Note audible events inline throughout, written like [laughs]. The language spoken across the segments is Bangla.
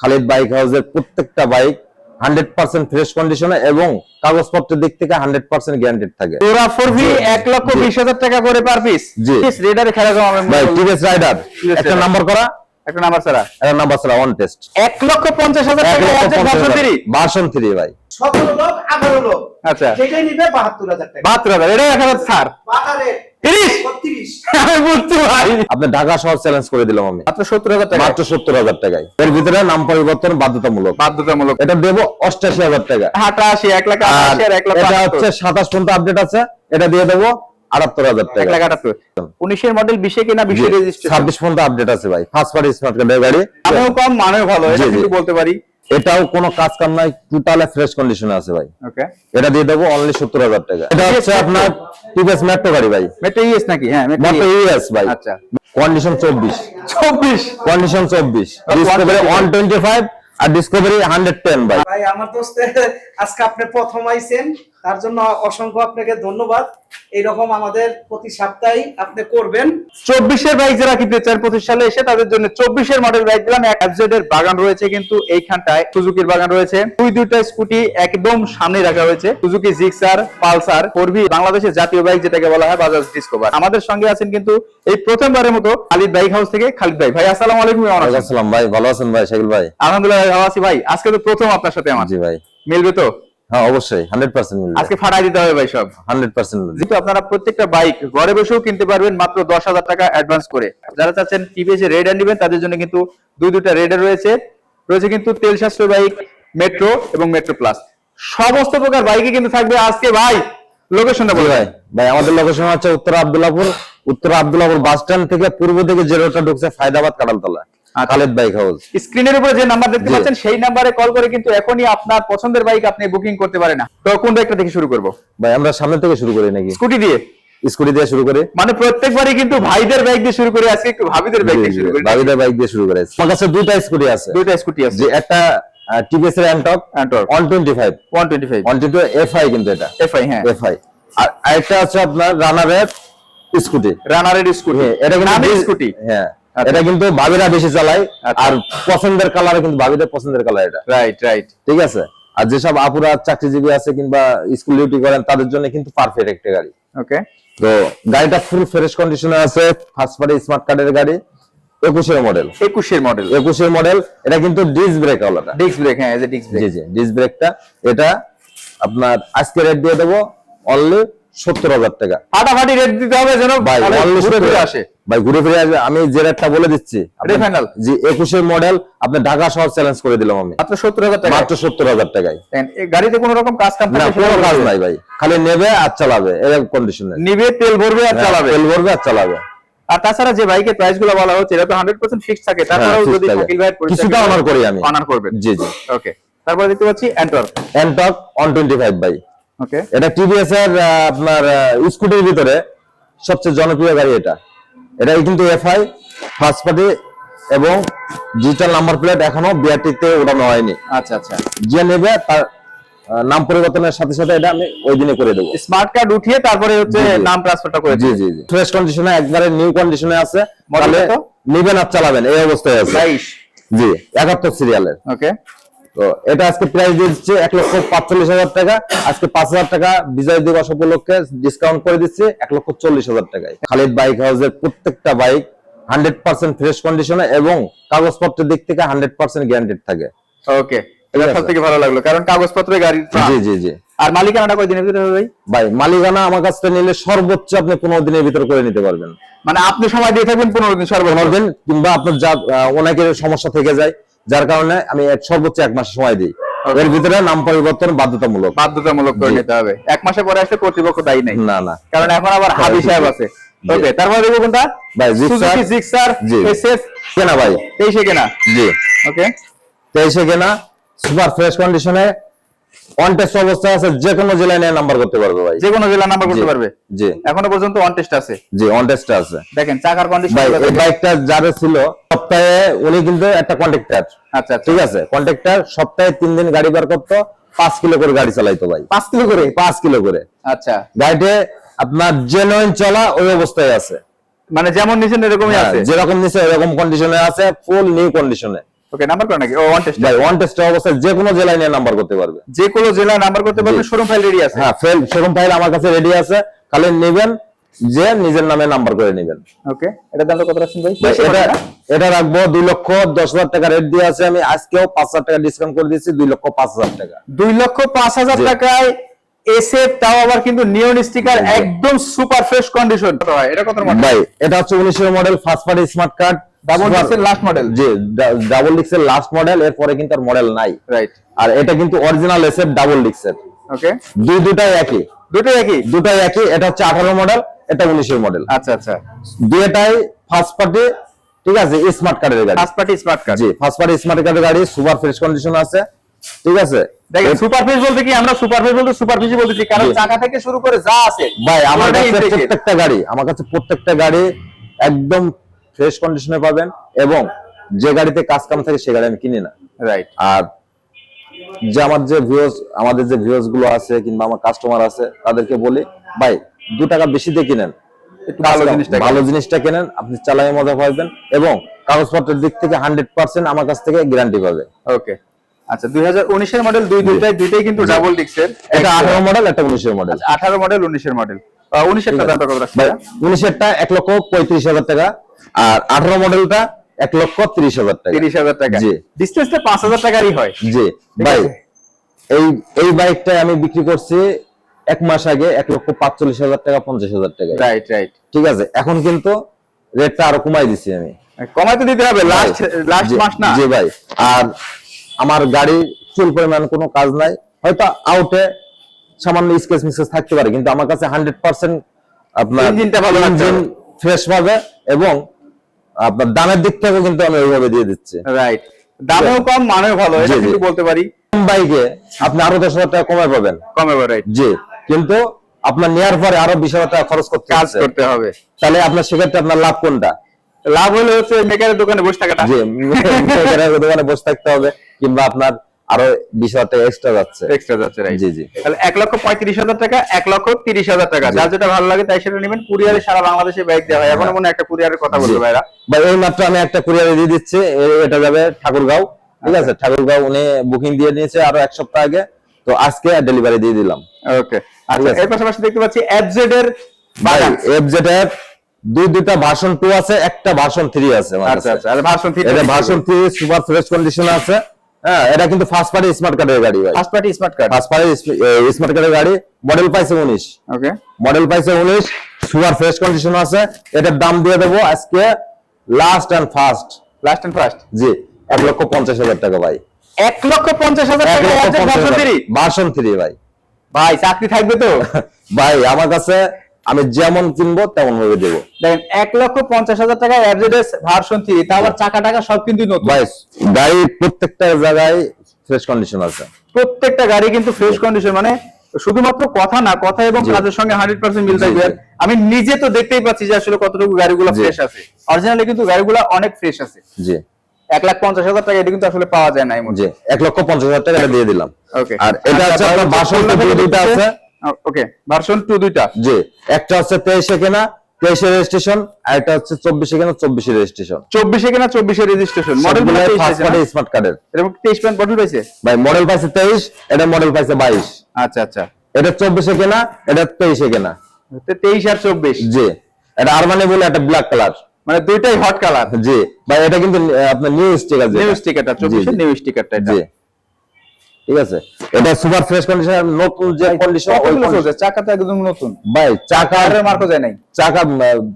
খালিদ বাইক হাউসের প্রত্যেকটা বাইক হান্ড্রেড পার্সেন্ট ফ্রেশ কন্ডিশনে এবং কাগজপত্রের দিক থেকে হান্ড্রেড পার্সেন্ট গ্যারান্টেড থাকে। ফোর ভি এক লক্ষ বিশ হাজার টাকা করে পার পিস জি। রেডারে খেলা ভাই। টিভিএস রাইডার একটা নাম্বার করা? একটা নাম্বার ছাড়া। একটা নাম্বার ছাড়া অন টেস্ট এক লক্ষ পঞ্চাশ হাজার টাকা ভার্সন থ্রি ভার্সন থ্রি ভাই। সতেরো লোক আঠারো লোক। আচ্ছা। যেটাই নিবে বাহাত্তর হাজার টাকা। বাহাত্তর হাজার। এটা এক হাজার ছাড়। বাজারে তিরিশ বত্রিশ। আমি বুঝতে ভাই আপনি ঢাকা শহর চ্যালেঞ্জ করে দিলাম আমি। মাত্র সত্তর হাজার টাকা মাত্র সত্তর হাজার টাকায়। এর ভিতরে নাম পরিবর্তন বাধ্যতামূলক। বাধ্যতামূলক। এটা দেবো অষ্টাশি হাজার টাকা হাটা আশি এক লাখ এটা হচ্ছে সাতাশ পর্যন্ত আপডেট আছে। এটা দিয়ে দেবো আটাত্তর হাজার এক টাকা উনিশের মডেল বিশে কিনা বিশে রেজিস্ট্রেশন ছাব্বিশ পর্যন্ত আপডেট আছে ভাই। ফার্স্ট পার্টি স্মার্ট কার্ডের গাড়ি আমিও কম মানেও ভালো। এটা বলতে পারি। এটাও কোনো কাজ কাম নাই টোটাল ফ্রেশ কন্ডিশনে আছে ভাই। ওকে এটা দিয়ে দেবো অনলি সত্তর হাজার টাকা। এটা হচ্ছে আপনার টিভিএস মেট্রো গাড়ি ভাই। মেট্রো ইএস নাকি? হ্যাঁ মেট্রো ইএস ভাই। আচ্ছা। কন্ডিশন চব্বিশ। চব্বিশ? কন্ডিশন চব্বিশ। ডিসকভারি 125 ওয়ান টোয়েন্টি ফাইভ আর ডিসকভারি হান্ড্রেড টেন ভাই। ভাই আমার দোস্তে আজকে আপনি প্রথম আইছেন। তার জন্য অসংখ্য আপনাকে ধন্যবাদ। এইরকম আমাদের প্রতি সপ্তাহে আপনি করবেন। চব্বিশের বাইক যারা কিনতে চান পঁচিশ সালে এসে তাদের জন্য চব্বিশের মডেল বাইক দিলাম এক এর বাগান রয়েছে কিন্তু এইখানটায় সুজুকির বাগান রয়েছে। দুই দুইটা স্কুটি একদম সামনে রাখা হয়েছে। সুজুকি জিক্সার পালসার ফোরভি বাংলাদেশের জাতীয় বাইক যেটাকে বলা হয় বাজাজ ডিসকভার আমাদের সঙ্গে আছেন কিন্তু এই প্রথমবারের মতো খালিদ বাইক হাউস থেকে খালিদ ভাই। ভাই আসসালামু আলাইকুম আসসালাম ভাই ভালো আছেন ভাই শাকিল ভাই? আলহামদুলিল্লাহ ভাই, ভালো আছি। ভাই আজকে তো প্রথম আপনার সাথে আমার। জি ভাই। মিলবে তো? হ্যাঁ অবশ্যই হান্ড্রেড পার্সেন্ট আজকে ফাটাই দিতে হবে ভাই সব। হান্ড্রেড পার্সেন্ট যেহেতু আপনারা প্রত্যেকটা বাইক ঘরে বসেও কিনতে পারবেন মাত্র দশ হাজার টাকা অ্যাডভান্স করে। যারা চাচ্ছেন টিভিএস রেডার নেবেন তাদের জন্য কিন্তু দুই দুইটা রেডার রয়েছে। রয়েছে কিন্তু তেল সাশ্রয় বাইক মেট্রো এবং মেট্রো প্লাস সমস্ত প্রকার বাইকে কিন্তু থাকবে আজকে ভাই। লোকেশনটা বলে ভাই ভাই আমাদের লোকেশন হচ্ছে উত্তর আব্দুল্লাপুর উত্তর আব্দুল্লাপুর বাস স্ট্যান্ড থেকে পূর্ব দিকে যে রোডটা ঢুকছে Faidabad Kataltala. Khaled bike house. স্ক্রিনের উপরে যে নাম্বার দেখতে পাচ্ছেন সেই নাম্বারে কল করে কিন্তু এখনই আপনার পছন্দের বাইক আপনি বুকিং করতে পারেন না। তো কোন বাইকটা থেকে শুরু করব? ভাই আমরা সামনে থেকে শুরু করি নাকি? স্কুটি দিয়ে? স্কুটি দিয়ে শুরু করে। মানে প্রত্যেকবারই কিন্তু ভাইদের বাইক দিয়ে শুরু করি আজকে একটু ভাবিদের বাইক দিয়ে শুরু করি। বাবিদের বাইক দিয়ে শুরু করে। আমার কাছে দুইটা স্কুটি আছে। দুইটা স্কুটি আছে। যে একটা টিভিএস এর Ntorq one five one twenty FI কিন্তু এটা। এফআই হ্যাঁ। এফআই আর আরেকটা আছে আপনার রানারের স্কুটি রানারের স্কুটি হ্যাঁ, এটা কিন্তু স্কুটি হ্যাঁ। আচ্ছা। এটা কিন্তু ভাবিরা বেশি চালায় আচ্ছা। আর পছন্দের কালার কিন্তু ভাবিদের পছন্দের কালার এটা। রাইট রাইট ঠিক আছে? আর যেসব আপুরা চাকরিজীবী আছে কিংবা স্কুল ডিউটি করেন তাদের জন্য কিন্তু পারফেক্ট একটা গাড়ি। ওকে তো গাড়িটা ফুল ফ্রেশ কন্ডিশনে আছে ফার্স্ট পার্টি স্মার্ট কার্ডের গাড়ি একুশের মডেল একুশের মডেল একুশের মডেল এটা কিন্তু ডিস্ক ব্রেক ওলাটা। ডিস্ক ব্রেক হ্যাঁ এজ এ ডিস্ক ব্রেক জি জি ডিস্ক ব্রেকটা এটা আপনার আজকে রেট দিয়ে দেবো অনলি সত্তর হাজার টাকা। ফাটাফাটি রেট দিতে হবে যেন ভাই তাহলে only ঘুরে 70 ফিরে আসে। ভাই ঘুরে ফিরে আসবে আমি যে রেটটা বলে দিচ্ছি। আপনার-? জি একুশের মডেল আপনি ঢাকা শহর চ্যালেঞ্জ করে দিলাম আমি। মাত্র সত্তর হাজার টাকা মাত্র সত্তর হাজার টাকায়। এই গাড়িতে কোনো রকম কাজ কাম না কোনো কাজ নাই ভাই। খালি নেবে আর চালাবে এরকম কন্ডিশনে নিবে তেল ভরবে আর চালাবে। তেল ভরবে আর চালাবে। আর তাছাড়া যে বাইকের প্রাইসগুলো বলা হচ্ছে এটা তো হান্ড্রেড পার্সেন্ট ফিক্স থাকে। হ্যাঁ, যদি থাকে। শাকিল ভাইয়ের কিছুটা honor করি আমি। অনার করবেন। জি জি। ওকে তারপরে দেখতে পাচ্ছি এন্টর এনটক ওয়ান টোয়েন্টি ফাইভ ভাই। ওকে এটা টিভিএস এর আপনার স্কুটির ভিতরে সবচেয়ে জনপ্রিয় গাড়ি এটা। এটা কিন্তু এফআই ফার্স্ট পার্টি এবং ডিজিটাল নাম্বার প্লেট এখনও বিআরটিতে ওঠানো হয়নি। আচ্ছা আচ্ছা। যে নেবে তার নাম পরিবর্তনের সাথে সাথে এটা আমি ওই দিনে করে দেবো। স্মার্ট কার্ড উঠিয়ে তারপরে হচ্ছে। নাম ট্রান্সফারটা করে জি জি ফ্রেশ কন্ডিশনে একবারে নিউ কন্ডিশনে আছে। কত? নিবেন আর চালাবেন এই অবস্থায় আছে। জি একাত্তর সিরিয়ালের ওকে তো এটা আজকে প্রাইস দিচ্ছে এক লক্ষ পাঁচচল্লিশ হাজার টাকা। আজকে পাঁচ হাজার টাকা বিজয় দিবস উপলক্ষে ডিসকাউন্ট করে দিচ্ছে এক লক্ষ চল্লিশ হাজার টাকায়। খালিদ বাইক হাউসের প্রত্যেকটা বাইক হান্ড্রেড পার্সেন্ট ফ্রেশ কন্ডিশনে এবং কাগজপত্রের দিক থেকে হান্ড্রেড পার্সেন্ট গ্যারান্টেড থাকে। ওকে এটা সব থেকে ভালো লাগল কারণ কাগজপত্রে গাড়ির জি জি জি। আর মালিকানাটা কয় দিনের ভিতরে হবে ভাই? ভাই মালিকানা আমার কাছ থেকে নিলে সর্বোচ্চ আপনি পনেরো দিনের ভিতরে করে নিতে পারবেন। মানে আপনি সময় দিয়ে থাকবেন পনেরো দিন পনেরো সর্বোচ্চ দিন কিংবা আপনার যা অনেকের সমস্যা থেকে যায়। যার কারণে আমি সর্বোচ্চ এক মাস সময় দিই। এর ভিতরে নাম পরিবর্তন বাধ্যতামূলক। বাধ্যতামূলক করে নিতে হবে। এক মাসে পরে আসলে কর্তৃপক্ষ দায়ী নাই। না না। কারণ এখন আবার হাবি সাহেব আছে। ওকে তারপরে দেখব কোনটা? ভাই। সুজুকি জিক্সার জি। এসএফ কেনা ভাই। তেইশে কেনা। জি। ওকে তেইশে কেনা। সুপার ফ্রেশ কন্ডিশনে অন টেস্ট অবস্থায় আছে যে কোনো জেলায় নিয়ে নাম্বার করতে পারবে ভাই। যে কোনো জেলা নাম্বার করতে পারবে। জি। এখনও পর্যন্ত অন টেস্ট আছে। জি অন টেস্ট আছে। দেখেন চাকার কন্ডিশন ভাই বাইকটা যারা ছিল সপ্তাহে উনি কিন্তু একটা কন্ট্রাক্টর আচ্ছা আচ্ছা। ঠিক আছে? কন্ট্রাক্টর সপ্তাহে তিন দিন গাড়ি বার করতো পাঁচ কিলো করে গাড়ি চালাইতো ভাই। পাঁচ কিলো করে? পাঁচ কিলো করে। আচ্ছা। গাড়িতে আপনার জেনুইন চলা ওই অবস্থায় আছে। মানে যেমন নিছেন এরকমই হ্যাঁ, আছে? যেরকম নিচে এরকম কন্ডিশনে আছে ফুল নিউ কন্ডিশনে ওকে নাম্বার করে নাকি? ও ওয়ান টেস্ট ভাই ওয়ান টেস্ট অবস্থায় যে কোনো জেলায় নিয়ে নাম্বার করতে পারবে। যে কোনো জেলায় নাম্বার করতে পারবেন জি। শোরুম ফাইল রেডি আছে। হ্যাঁ সেরকম ফাইল আমার কাছে রেডি আছে। খালি নেবেন যে নিজের নামে নাম্বার করে নেবেন। ওকে এটা দামটা কত রাখছেন ভাই? এটা এটা রাখব দুই লক্ষ দশ হাজার টাকা। রেট দিয়ে আছে আমি আজকেও পাঁচ হাজার টাকা ডিসকাউন্ট করে দিচ্ছি দুই লক্ষ পাঁচ হাজার টাকা। দুই লক্ষ পাঁচ হাজার। টাকায় এসে তাও আবার কিন্তু নিয়ন স্টিকার একদম সুপার ফ্রেশ কন্ডিশন এটা কত মডেল ভাই এটা হচ্ছে উনিশের model first party smart card double ডিক্সের last model জি ডাবল ডিক্সের লাস্ট মডেল এরপরে কিন্তু আর মডেল নাই। রাইট আর এটা কিন্তু অরিজিনাল এসে ডাবল ডিক্সের ওকে দুই দুটাই একই। দুটো একই? দুটাই একই এটা হচ্ছে আঠারো মডেল এটা উনিশের মডেল আচ্ছা আচ্ছা। দুটাই ফার্স্ট পার্টি ঠিক আছে স্মার্ট কার্ডের গাড়ি। ফার্স্ট পার্টি স্মার্ট কার্ড জি ফার্স্ট পার্টি স্মার্ট কার্ডের গাড়ি সুপার ফ্রেশ কন্ডিশন আছে ঠিক আছে। দেখেন সুপার ফেস বলতে কি আমরা সুপার বলতে সুপার ফেসই বলতেছি কারণ চাকা থেকে শুরু করে যা আছে ভাই আমার কাছে প্রত্যেকটা গাড়ি আমার কাছে প্রত্যেকটা গাড়ি একদম ফ্রেশ কন্ডিশনে পাবেন এবং যে গাড়িতে কাজ কাম থাকে সে গাড়ি আমি কিনি না। রাইট আর যে আমার যে ভিউজ আমাদের যে ভিউজগুলো আছে কিংবা আমার কাস্টমার আছে তাদেরকে বলি ভাই দু টাকা বেশি দিয়ে কিনেন। ভালো জিনিসটা কেনেন। আপনি চালাই মজা পাবেন এবং কাগজপত্রের দিক থেকে হান্ড্রেড পার্সেন্ট আমার কাছ থেকে গ্যারান্টি পাবে ওকে আচ্ছা দুই হাজার উনিশের মডেল দুই দুইটাই দুইটাই কিন্তু ডাবল ডিক্সের এটা আঠারো মডেল একটা উনিশের মডেল আঠারো মডেল উনিশের মডেল উনিশের দামটা কত উনিশেরটা এক লক্ষ পঁয়ত্রিশ হাজার টাকা আর আঠারো মডেলটা এক লক্ষ তিরিশ হাজার টাকা। তিরিশ হাজার টাকা। জি। ডিস্টেন্সটা পাঁচ হাজার টাকারই হয়। জি। ঠিক ভাই এই এই বাইকটা আমি বিক্রি করছি এক মাস আগে এক লক্ষ পাঁচচল্লিশ হাজার টাকা পঞ্চাশ হাজার টাকা। রাইট রাইট ঠিক আছে এখন কিন্তু রেটটা আরও কমাই দিছি আমি। কমাই তো দিতে হবে লাস্ট লাস্ট মাস না? জি ভাই আর আমার গাড়ি চুল পরিমাণ কোনো কাজ নাই। হয়তো আউটে সামান্য স্কেচ মিসকেচ থাকতে পারে কিন্তু আমার কাছে হান্ড্রেড পার্সেন্ট আপনার ইঞ্জিনটা ভালো ইঞ্জিন ফ্রেশ পাবে এবং আপনার দামের দিক থেকেও কিন্তু আমি ওইভাবে দিয়ে দিচ্ছি। রাইট দামেও কম মানেও ভালো এটা। কিন্তু বলতে পারি। বাইকে আপনি আরও দশ হাজার টাকা কমে পাবেন। কমে রাইট জি। কিন্তু আপনার নেওয়ার পরে আরও বিশ হাজার টাকা খরচ করতে কাজ করতে হবে। তাহলে আপনার সেক্ষেত্রে আপনার লাভ কোনটা? লাভ হলে হচ্ছে মেকারের দোকানে বসে থাকাটা। যে মেকারের দোকানে বসে থাকতে হবে কিংবা আপনার আরও বিশ হাজার টাকা এক্সট্রা যাচ্ছে। এক্সট্রা যাচ্ছে রাইট জি জি। তাহলে এক লক্ষ পঁয়ত্রিশ হাজার টাকা এক লক্ষ তিরিশ হাজার টাকা। যার যেটা ভালো লাগে তাই সেটা নেবেন। কুরিয়ারে সারা বাংলাদেশে ব্যাগ দেওয়া হয়। এখন মনে একটা কুরিয়ারের কথা বলব ভাইরা। ভাই এই মাত্র আমি একটা কুরিয়ারে দিয়ে দিচ্ছি। এটা যাবে ঠাকুরগাঁও। ঠিক আছে? ঠাকুরগাঁও উনি বুকিং দিয়ে নিয়েছে আরও এক সপ্তাহ আগে। তো আজকে ডেলিভারি দিয়ে দিলাম। ওকে আচ্ছা এর পাশাপাশি দেখতে পাচ্ছি এফজেড এর বাগান। এফজেড এর দুই দুইটা ভার্সন আছে একটা ভার্সন আছে আচ্ছা আচ্ছা আর ভার্সন এটা ভার্সন সুপার ফ্রেশ কন্ডিশন আছে। হ্যাঁ এটা কিন্তু ফার্স্ট পার্টি স্মার্ট কার্ডের গাড়ি ভাই। First party smart card first party smart কার্ডের গাড়ি মডেল পাইছে উনিশ। ওকে মডেল পাইছে উনিশ সুপার ফ্রেশ কন্ডিশন আছে। এটার দাম দিয়ে দেবো আজকে last first last and first জি এক লক্ষ পঞ্চাশ হাজার টাকা ভাই। এক লক্ষ পঞ্চাশ হাজার টাকা ভার্সন থ্রি ভার্সন থ্রি ভাই। ভাই চাকরি থাকবে তো? [laughs] ভাই আমার কাছে আমি যেমন কিনবো তেমন ভাবে দেবো। দেখেন এক লক্ষ পঞ্চাশ হাজার টাকা এফজেড ভার্সন থ্রি তা আবার চাকা টাকা সব কিন্তু নতুন। ভাই গাড়ি প্রত্যেকটা জায়গায় ফ্রেশ কন্ডিশন আছে। প্রত্যেকটা গাড়ি কিন্তু ফ্রেশ কন্ডিশন মানে শুধুমাত্র কথা না কথা এবং। কাজের সঙ্গে হান্ড্রেড পার্সেন্ট মিল থাকবে। আমি নিজে তো দেখতেই পাচ্ছি যে আসলে কতটুকু গাড়িগুলো। ফ্রেশ আছে। অরিজিনালি কিন্তু গাড়িগুলো অনেক ফ্রেশ আছে। জি। এক লাখ পঞ্চাশ হাজার টাকা এটা কিন্তু আসলে পাওয়া যায় না জি এক লক্ষ পঞ্চাশ হাজার টাকা দিয়ে দিলাম। ওকে আর এটা হচ্ছে আপনার ভার্সন টু দুইটা আছে। ওকে ভার্সন টু দুইটা। জি একটা হচ্ছে তেইশে কেনা তেইশে রেজিস্ট্রেশন আর একটা হচ্ছে চব্বিশে কেনা চব্বিশে রেজিস্ট্রেশন চব্বিশে কিনা চব্বিশে রেজিস্ট্রেশন মডেল স্মার্ট কার্ডের এরকম তেইশ পয়েন্ট মডেল পাইছে? ভাই মডেল পাইছে তেইশ এটা মডেল পাইছে বাইশ। আচ্ছা আচ্ছা। এটা চব্বিশে কেনা এটা তেইশে কেনা। তেইশ আর চব্বিশ? জি এটা আরমানি বলে একটা ব্ল্যাক কালার মানে দুইটাই হট কালার জি। ভাই এটা কিন্তু আপনার নিউ স্টিকার নিউ স্টিকারটা চব্বিশে নিউ স্টিকারটা এটা। জি। ঠিক আছে। এটা সুপার ফ্রেশ কন্ডিশন নতুন যে কন্ডিশন ওই চলছে? চাকা তো একদম নতুন। ভাই চাকার কারের মার্কও যায় নাই। চাকা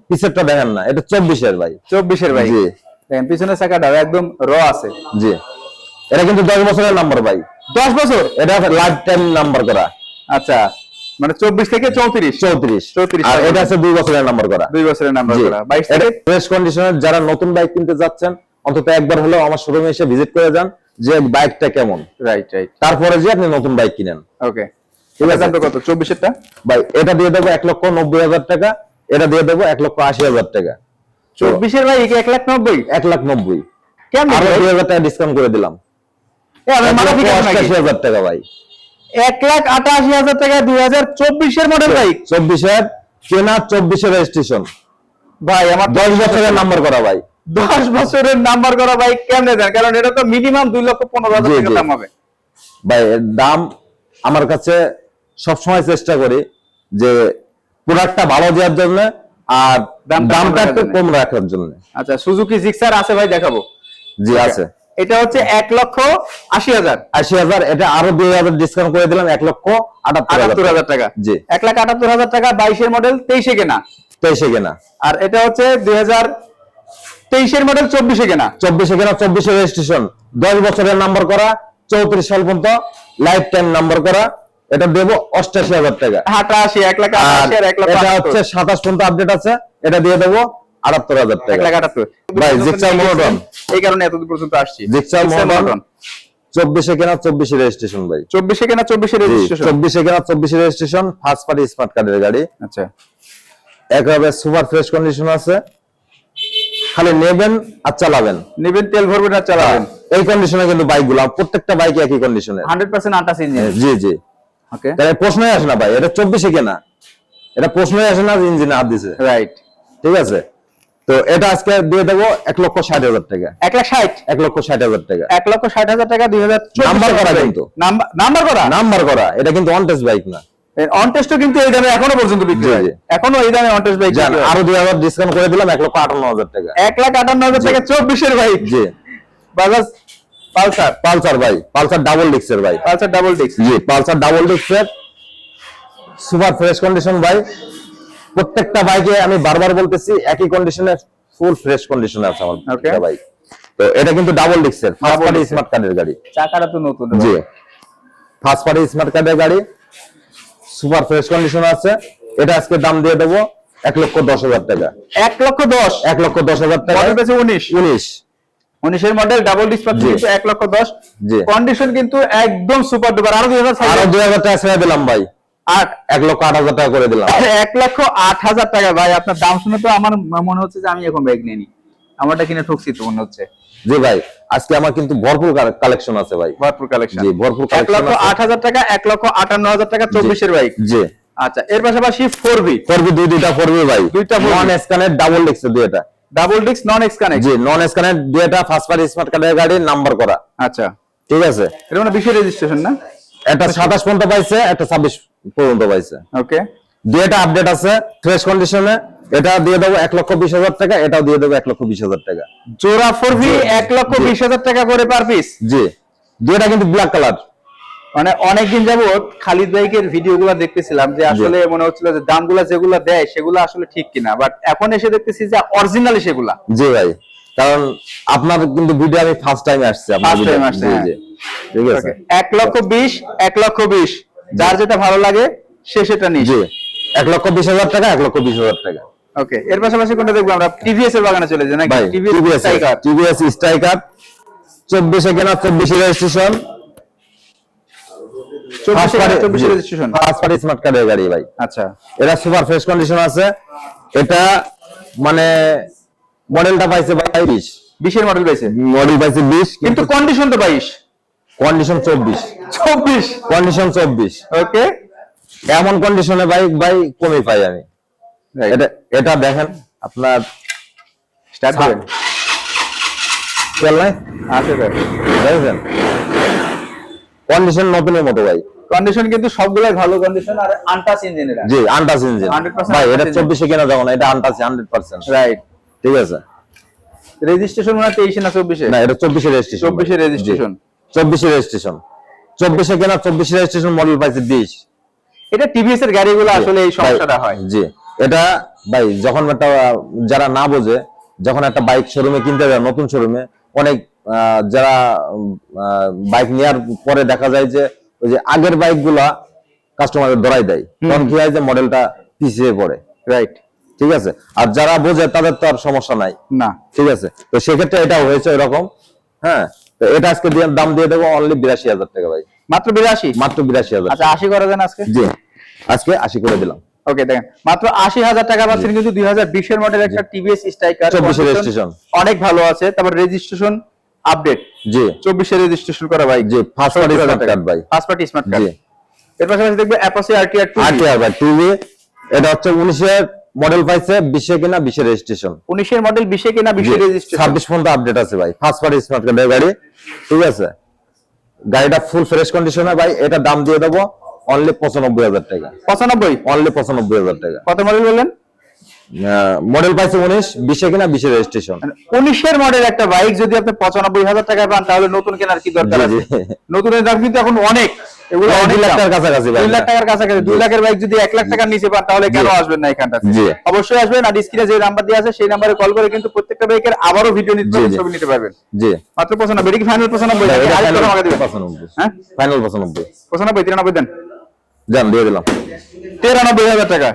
পিছেরটা দেখেন না এটা চব্বিশের ভাই। চব্বিশের ভাই। জি। দেখেন পিছনের চাকাটা একদম র আছে। জি। এটা কিন্তু দশ বছরের নাম্বার ভাই। দশ বছর? এটা লাইফ টাইম নাম্বার করা। আচ্ছা। মানে চব্বিশ থেকে চৌত্রিশ। চৌত্রিশ। 34 আর এটা আছে দুই বছরের নাম্বার করা। দুই বছরের নাম্বার করা। বাইশ থেকে ফ্রেশ কন্ডিশনের যারা নতুন বাইক কিনতে যাচ্ছেন অন্তত একবার হলেও আমার শোরুমে এসে ভিজিট করে যান যে বাইকটা কেমন। রাইট রাইট তারপরে যে আপনি নতুন বাইক কিনেন। ওকে ঠিক আছে? কত? চব্বিশেরটা? ভাই এটা দিয়ে দেবো এক লক্ষ নব্বই হাজার টাকা এটা দিয়ে দেবো এক লক্ষ আশি হাজার টাকা। চব্বিশের ভাই এক লাখ নব্বই? এক লাখ নব্বই। কেমন আরও দুই হাজার টাকা ডিসকাউন্ট করে দিলাম। এক মাথা ঠিক আছে নাকি? অষ্টাশি হাজার টাকা ভাই। এক লাখ আটাশি হাজার টাকা দুই হাজার চব্বিশের মডেল বাইক চব্বিশের কেনা চব্বিশের রেজিস্ট্রেশন ভাই আমার দশ বছরের নাম্বার করা ভাই। দশ বছরের নাম্বার করা বাইক কেমনে দেন? কারণ এটা তো মিনিমাম দুই লক্ষ পনেরো হাজার টাকা দাম হবে। ভাই দাম আমার কাছে সবসময় চেষ্টা করি যে প্রোডাক্টটা ভালো দেওয়ার জন্য আর দামটা একটু কম রাখার জন্য। আচ্ছা সুজুকি জিক্সার আছে ভাই দেখাবো। জি আছে। এটা হচ্ছে এক লক্ষ আশি হাজার। আশি হাজার এটা আরও দুই হাজার ডিসকাউন্ট করে দিলাম এক লক্ষ আটাত্তর হাজার টাকা। জি। এক লাখ আটাত্তর হাজার টাকা বাইশের মডেল তেইশে কেনা। তেইশে কেনা। আর এটা হচ্ছে দুই হাজার তেইশের মডেল চব্বিশে কেনা। চব্বিশে কেনা চব্বিশে রেজিস্ট্রেশন দশ বছরের নাম্বার করা চৌত্রিশ সাল পর্যন্ত লাইফ টাইম নাম্বার করা এটা দেবো অষ্টাশি হাজার টাকা। হাটা আশি এক লাখ আর আশি আর এক লাখ এটা হচ্ছে সাতাশ পর্যন্ত আপডেট আছে এটা দিয়ে দেবো আটাত্তর হাজার টাকা। লাখ আটাত্তর। ভাই, মনোটন। এই কারণে এতদূর পর্যন্ত আসছি। Gixxer monotone. চব্বিশে কেনা চব্বিশে রেজিস্ট্রেশন ভাই। চব্বিশে কেনা চব্বিশে রেজিস্ট্রেশন চব্বিশে কেনা চব্বিশে রেজিস্ট্রেশন ফার্স্ট পার্টি স্মার্ট কার্ডের গাড়ি। আচ্ছা। একেবারে সুপার ফ্রেশ কন্ডিশন আছে। খালি নেবেন আর চালাবেন। নেবেন তেল ভরবেন আর চালাবেন। এই কন্ডিশনে কিন্তু বাইকগুলা প্রত্যেকটা বাইক একই কন্ডিশনে হান্ড্রেড পার্সেন্ট আটাশ ইঞ্জিন। জি জি। ওকে তাহলে প্রশ্নই আসে না ভাই। এটা চব্বিশে কেনা। এটা প্রশ্নই আসে না ইঞ্জিনে হাত দিছে। রাইট ঠিক আছে? তো এটা আজকে দিয়ে দেবো এক লক্ষ ষাট হাজার টাকা। এক লাখ ষাট? এক লক্ষ ষাট হাজার টাকা। এক লক্ষ ষাট হাজার টাকা দুই হাজার নাম্বার করা কিন্তু। নাম্বার করা? নাম্বার করা। এটা কিন্তু অন টেস্ট বাইক না। অন টেস্টও কিন্তু এই দামে এখনও পর্যন্ত বিক্রি হয়। এখনও এই দামে অন টেস্ট বাইক জান আরও দুই হাজার ডিসকাউন্ট করে দিলাম লক্ষ আটান্ন হাজার টাকা। এক লাখ আটান্ন হাজার টাকা চব্বিশের বাইক জি। বাজাজ পালসার। পালসার ভাই পালসার ডাবল ডিক্সের ভাই পালসার ডাবল ডিস্ক জি পালসার ডাবল ডিক্সের সুপার ফ্রেশ কন্ডিশন ভাই প্রত্যেকটা বাইকে আমি বারবার বলতেছি একই কন্ডিশনে ফুল ফ্রেশ কন্ডিশনে আছে আমার প্রত্যেকটা বাইক তো এটা কিন্তু ডাবল ডিক্সের ফার্স্ট পার্টি স্মার্ট কার্ডের গাড়ি। চাকাটা তো নতুন জি। ফার্স্ট পার্টি স্মার্ট কার্ডের গাড়ি সুপার ফ্রেশ কন্ডিশন আছে। এটা আজকে দাম দিয়ে দেবো এক লক্ষ দশ হাজার টাকা। এক লক্ষ দশ? এক লক্ষ দশ হাজার টাকা। উনিশ? উনিশ। উনিশের মডেল ডাবল ডিস্ক পাচ্ছি কিন্তু এক লক্ষ দশ। জি। কন্ডিশন কিন্তু একদম সুপার ডুপার আরও দুই হাজার আরও দুই হাজার টাকা ছেড়ে দিলাম ভাই। আট এক লক্ষ আট হাজার টাকা করে দিলাম। [coughs] এক লক্ষ আট হাজার টাকা। ভাই আপনার দাম শুনে তো আমার মনে হচ্ছে যে আমি এখন ব্যাগ নিয়ে নি আমারটা কিনে ঠকছি তো মনে হচ্ছে। জি ভাই আজকে আমার কিন্তু ভরপুর কালেকশন আছে ভাই। ভরপুর কালেকশন জি ভরপুর এক লক্ষ কালেকশন আট হাজার টাকা এক লক্ষ আটান্ন হাজার টাকা চব্বিশের বাইক জি। আচ্ছা এর পাশাপাশি দুই দুইটা ভাই। দুইটা 4V নন স্ক্যানের ডাবল দুইটা double disc non G non স্ক্যানের দুইটা ফার্স্ট পার্টি স্মার্ট কার্ডের গাড়ি নাম্বার করা। আচ্ছা। ঠিক আছে? মানে বিশেষ রেজিস্ট্রেশন না? একটা সাতাশ পর্যন্ত পাইছে একটা ছাব্বিশ পর্যন্ত পাইছে। ওকে দুইটা আপডেট আছে ফ্রেশ কন্ডিশনে এটা দিয়ে দেবো এক লক্ষ বিশ হাজার টাকা এটাও দিয়ে দেবো এক লক্ষ বিশ হাজার টাকা। জোড়া ফোর ভি এক লক্ষ বিশ হাজার টাকা করে পার পিস জি দুইটা কিন্তু ব্ল্যাক কালার মানে অনেকদিন যাবত খালিদ বাইকের ভিডিও গুলা দেখতেছিলাম যে আসলে মনে হচ্ছিল যে দাম দামগুলা যেগুলা দেয় সেগুলো আসলে ঠিক কিনা। বাট এখন এসে দেখতেছি যে অরিজিনালি সেগুলা। জি ভাই কারণ আপনার কিন্তু ভিডিও আমি ফার্স্ট টাইম আসছে video- time আসছে। ঠিক আছে। এক লক্ষ বিশ এক লক্ষ বিশ। যার যেটা ভালো লাগে সে সেটা জি। এক লক্ষ বিশ হাজার টাকা এক লক্ষ বিশ হাজার টাকা। ওকে এর পাশাপাশি কোনটা দেখব আমরা? টিভিএস এর বাগানে চলে যাই নাকি? টিভিএস টাইগার টিভিএস স্ট্রাইকার চব্বিশে কেনা চব্বিশে রেজিস্ট্রেশন স্মার্ট কার্ডের গাড়ি ভাই। আচ্ছা। এটা সুপার ফ্রেশ কন্ডিশন আছে। এটা মানে মডেলটা পাইছে ভাই বিশ। বিশের মডেল পেয়েছে মডেল পাইছে বিশ কিন্তু কন্ডিশন তো বাইশ। কন্ডিশন চব্বিশ। চব্বিশ। কন্ডিশন চব্বিশ। ওকে এমন কন্ডিশনে বাইক ভাই কমই পাই আমি। এটা এটা দেখেন আপনার স্টার্ট। করেন। তেল নাই? আছে স্যার দেখেছেন? কন্ডিশন নতুনের মতো ভাই। কন্ডিশন কিন্তু সবগুলাই ভালো কন্ডিশন আর আনটাচ ইঞ্জিনের জি আনটাচ ইঞ্জিন ভাই এটা untapped চব্বিশে কেনা যাব না এটা আনটাচ হান্ড্রেড পার্সেন্ট রাইট ঠিক আছে? রেজিস্ট্রেশন মানে তেইশে না চব্বিশে? না এটা চব্বিশে রেজিস্ট্রেশন 24 এ registration। চব্বিশে রেজিস্ট্রেশন চব্বিশে কেনা চব্বিশে রেজিস্ট্রেশন মডেল পাইছে বিশ। এটা টিভিএস এর গাড়িগুলো আসলে এই সমস্যাটা হয়। জি। এটা ভাই যখন একটা যারা না বোঝে যখন একটা বাইক শোরুমে কিনতে যায় নতুন শোরুমে অনেক যারা বাইক নেওয়ার পরে দেখা যায় যে ওই যে আগের বাইকগুলা কাস্টমারের ধরাই দেয়। তখন কি হয় যে মডেলটা পিছিয়ে পড়ে। রাইট ঠিক আছে? আর যারা বোঝে তাদের তো আর সমস্যা নাই। না। ঠিক আছে? তো সেক্ষেত্রে এটা হয়েছে এরকম হ্যাঁ? তো এটা আজকে দাম দিয়ে দেবো অনলি বিরাশি হাজার টাকা ভাই। মাত্র বিরাশি? মাত্র বিরাশি হাজার আচ্ছা আশি করা যান আজকে? জি আজকে আশি করে দিলাম। ওকে দেখেন মাত্র আশি হাজার টাকা পাচ্ছেন কিন্তু দুই হাজার বিশের মডেল একটা টিভিএস স্ট্রাইকার 24 অনেক ভালো আছে তারপর রেজিস্ট্রেশন আপডেট জি। চব্বিশে রেজিস্ট্রেশন করা বাইক জি ফার্স্ট পার্টি স্মার্ট কার্ড ভাই। ফার্স্ট পার্টি স্মার্ট কার্ড এর পাশাপাশি দেখবে অ্যাপাসি আরটিআর টু আট আর ভাই টিভি এটা হচ্ছে উনিশের মডেল পাইছে বিশে কিনা বিশে রেজিস্ট্রেশন উনিশের মডেল বিশে কিনা বিশে রেজিস্ট্রেশন ছাব্বিশ পর্যন্ত আপডেট আছে ভাই। ফার্স্ট পার্টি স্মার্ট কার্ডের গাড়ি। ঠিক আছে? গাড়িটা ফুল ফ্রেশ কন্ডিশনে ভাই এটা দাম দিয়ে দেবো অনলি পঁচানব্বই হাজার টাকা। পঁচানব্বই? অনলি পঁচানব্বই হাজার টাকা। কত মডেল বললেন? মডেল পাইছে উনিশ বিশে কিনা বিশে রেজিস্ট্রেশন উনিশের মডেল একটা বাইক যদি আপনি পঁচানব্বই হাজার টাকা পান তাহলে নতুন কেনার কি দরকার আছে। নতুনের দাম কিন্তু এখন অনেক। এগুলো হ্যাঁ, অনেক লাখ টাকার কাছাকাছি দুই লাখ টাকার কাছাকাছি। দুই লাখের বাইক যদি এক লাখ টাকার নিচে পান তাহলে কেন আসবেন না এখানটা অবশ্যই আসবেন। আর স্ক্রিনে যে নাম্বার দিয়ে আছে সেই নাম্বারে কল করে কিন্তু প্রত্যেকটা বাইকের আবারও ভিডিও নিতে পারবেন ছবি নিতে পারবেন। জি। মাত্র পঁচানব্বই। কি ফাইনাল পঁচানব্বই? পঁচানব্বই। হ্যাঁ? ফাইনাল পঁচানব্বই। পঁচানব্বই তিরানব্বই দেন দিয়ে দিলাম। তিরানব্বই হাজার টাকা।